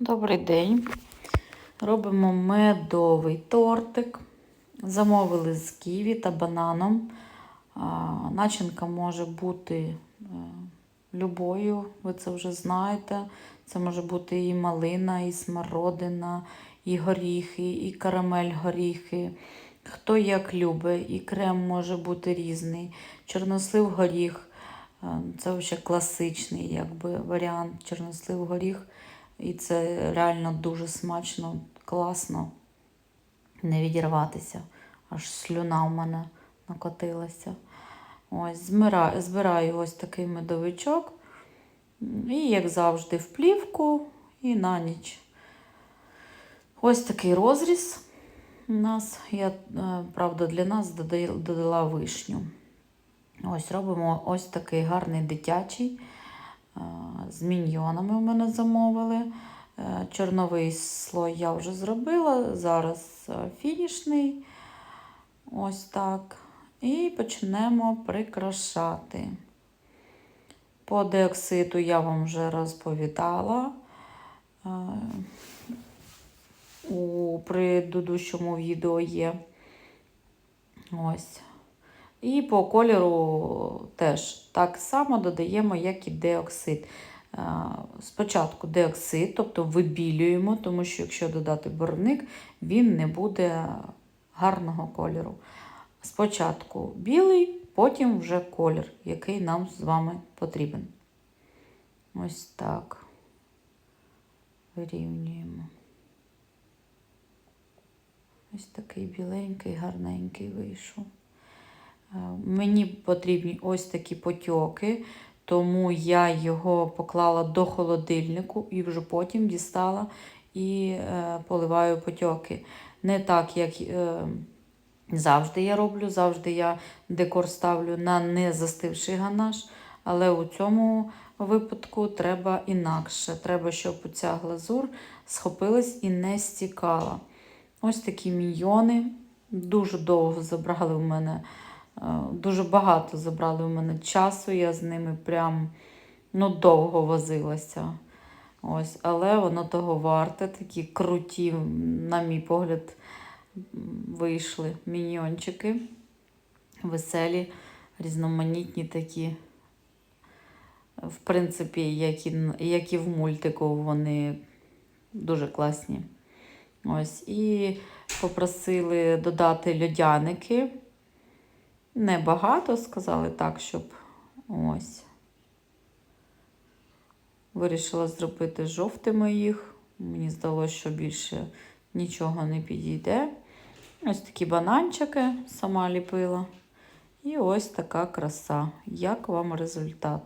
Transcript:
Добрий день. Робимо медовий тортик. Замовили з ківі та бананом. Начинка може бути е, любою, ви це вже знаєте. Це може бути і малина, і смородина, і горіхи, і карамель горіхи. Хто як любить, і крем може бути різний. Чорнослив горіх. е, Це вже класичний якби, варіант чорнослив горіх. І це реально дуже смачно, класно. Не відірватися. Аж слюна в мене накотилася. Ось, збираю, ось такий медовичок. І, як завжди, в плівку і на ніч. Ось такий розріз у нас. Я, е, правда, для нас додала вишню. Ось робимо ось такий гарний дитячий. З міньйонами в мене замовили. Е, Чорновий слой я вже зробила. Зараз е, фінішний. Ось так. І почнемо прикрашати. По деокситу я вам вже розповідала. Е, У предыдущому відео є. Ось. І по кольору теж так само додаємо, як і деоксид. Е, Спочатку деоксид, тобто вибілюємо, тому що якщо додати барвник, він не буде гарного кольору. Спочатку білий, потім вже колір, який нам з вами потрібен. Ось так. Вирівнюємо. Ось такий біленький, гарненький вийшов. Е, Мені потрібні ось такі потьоки, тому я його поклала до холодильнику і вже потім дістала і е, поливаю потьоки. Не так, як е, завжди я роблю, завжди я декор ставлю на незастивший ганаш, але у цьому випадку треба інакше. Треба, щоб ця глазур схопилась і не стікала. Ось такі міньйони. Дуже довго забрали в мене. Е, Дуже багато забрали в мене часу, я з ними прям ну, довго возилася. Ось, але воно того варте, такі круті, на мій погляд, вийшли міньйончики. Веселі, різноманітні такі. В принципі, як і, як і в мультику, вони дуже класні. Ось, і попросили додати льодяники. Небагато сказали так, щоб ось. Вирішила зробити жовтими їх. Мені здалося, що більше нічого не підійде. Ось такі бананчики сама ліпила. І ось така краса. Як вам результат?